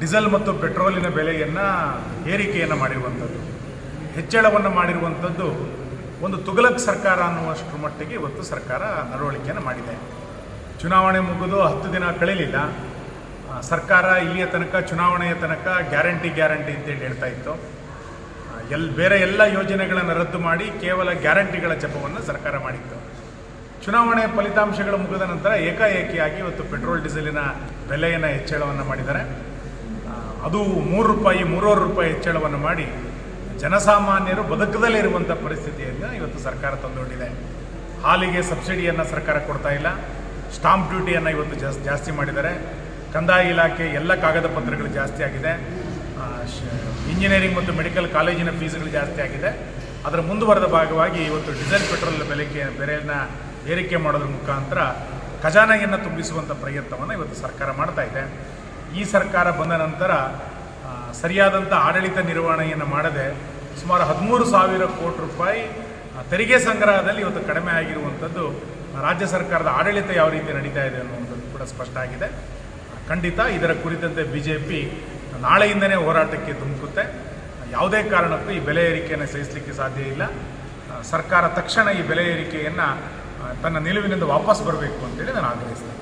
Diesel ಮತ್ತು ಪೆಟ್ರೋಲಿನ ಬೆಲೆಯನ್ನು ಏರಿಕೆಯನ್ನು ಮಾಡಿರುವಂಥದ್ದು ಹೆಚ್ಚಳವನ್ನು ಮಾಡಿರುವಂಥದ್ದು ಒಂದು ತುಗಲಕ್ ಸರ್ಕಾರ ಅನ್ನುವಷ್ಟರ ಮಟ್ಟಿಗೆ ಇವತ್ತು ಸರ್ಕಾರ ನಡವಳಿಕೆಯನ್ನು ಮಾಡಿದೆ. ಚುನಾವಣೆ ಮುಗಿದು ಹತ್ತು ದಿನ ಕಳೀಲಿಲ್ಲ. ಸರ್ಕಾರ ಇಲ್ಲಿಯ ತನಕ ಚುನಾವಣೆಯ ತನಕ ಗ್ಯಾರಂಟಿ ಗ್ಯಾರಂಟಿ ಅಂತೇಳಿ ಹೇಳ್ತಾ ಇತ್ತು. ಆ, ಎಲ್ ಬೇರೆ ಎಲ್ಲ ಯೋಜನೆಗಳನ್ನು ರದ್ದು ಮಾಡಿ ಕೇವಲ ಗ್ಯಾರಂಟಿಗಳ ಜಪವನ್ನು ಸರ್ಕಾರ ಮಾಡಿತ್ತು. ಚುನಾವಣೆ ಫಲಿತಾಂಶಗಳು ಮುಗಿದ ನಂತರ ಏಕಾಏಕಿಯಾಗಿ ಇವತ್ತು ಪೆಟ್ರೋಲ್ ಡೀಸೆಲಿನ ಬೆಲೆಯನ್ನು ಹೆಚ್ಚಳವನ್ನು ಮಾಡಿದ್ದಾರೆ. ಅದು ಮೂರು ರೂಪಾಯಿ, ಮೂರುವರೆ ರೂಪಾಯಿ ಹೆಚ್ಚಳವನ್ನು ಮಾಡಿ ಜನಸಾಮಾನ್ಯರು ಬದುಕದಲ್ಲೇ ಇರುವಂಥ ಪರಿಸ್ಥಿತಿಯನ್ನು ಇವತ್ತು ಸರ್ಕಾರ ತಂದೊಡ್ಡಿದೆ ಹಾಲಿಗೆ ಸಬ್ಸಿಡಿಯನ್ನು ಸರ್ಕಾರ ಕೊಡ್ತಾ ಇಲ್ಲ. ಸ್ಟಾಂಪ್ ಡ್ಯೂಟಿಯನ್ನು ಇವತ್ತು ಜಾಸ್, ಜಾಸ್ತಿ ಮಾಡಿದ್ದಾರೆ. ಕಂದಾಯ ಇಲಾಖೆ ಎಲ್ಲ ಕಾಗದ ಪತ್ರಗಳು ಜಾಸ್ತಿ ಆಗಿದೆ. ಇಂಜಿನಿಯರಿಂಗ್ ಮತ್ತು ಮೆಡಿಕಲ್ ಕಾಲೇಜಿನ ಫೀಸ್ಗಳು ಜಾಸ್ತಿ ಆಗಿದೆ. ಅದರ ಮುಂದುವರೆದ ಭಾಗವಾಗಿ ಇವತ್ತು ಡೀಸೆಲ್, ಪೆಟ್ರೋಲ್ ಬೆಲೆಗೆ, ಬೆಲೆಯನ್ನು ಏರಿಕೆ ಮಾಡೋದ್ರ ಮುಖಾಂತರ ಖಜಾನೆಯನ್ನು ತುಂಬಿಸುವಂಥ ಪ್ರಯತ್ನವನ್ನು ಇವತ್ತು ಸರ್ಕಾರ ಮಾಡ್ತಾ ಇದೆ. ಈ ಸರ್ಕಾರ ಬಂದ ನಂತರ ಸರಿಯಾದಂಥ ಆಡಳಿತ ನಿರ್ವಹಣೆಯನ್ನು ಮಾಡದೆ ಸುಮಾರು ಹದಿಮೂರು ಸಾವಿರ ಕೋಟಿ ರೂಪಾಯಿ ತೆರಿಗೆ ಸಂಗ್ರಹದಲ್ಲಿ ಇವತ್ತು ಕಡಿಮೆ ಆಗಿರುವಂಥದ್ದು, ರಾಜ್ಯ ಸರ್ಕಾರದ ಆಡಳಿತ ಯಾವ ರೀತಿ ನಡೀತಾ ಇದೆ ಅನ್ನುವಂಥದ್ದು ಕೂಡ ಸ್ಪಷ್ಟ ಆಗಿದೆ. ಖಂಡಿತ ಇದರ ಕುರಿತಂತೆ ಬಿ ಜೆ ಪಿ ನಾಳೆಯಿಂದನೇ ಹೋರಾಟಕ್ಕೆ ಧುಮುಕುತ್ತೆ. ಯಾವುದೇ ಕಾರಣಕ್ಕೂ ಈ ಬೆಲೆ ಏರಿಕೆಯನ್ನು ಸಹಿಸಲಿಕ್ಕೆ ಸಾಧ್ಯ ಇಲ್ಲ. ಸರ್ಕಾರ ತಕ್ಷಣ ಈ ಬೆಲೆ ಏರಿಕೆಯನ್ನು ತನ್ನ ನಿಲುವಿನಿಂದ ವಾಪಸ್ ಬರಬೇಕು ಅಂತೇಳಿ ನಾನು ಆಗ್ರಹಿಸ್ತೇನೆ.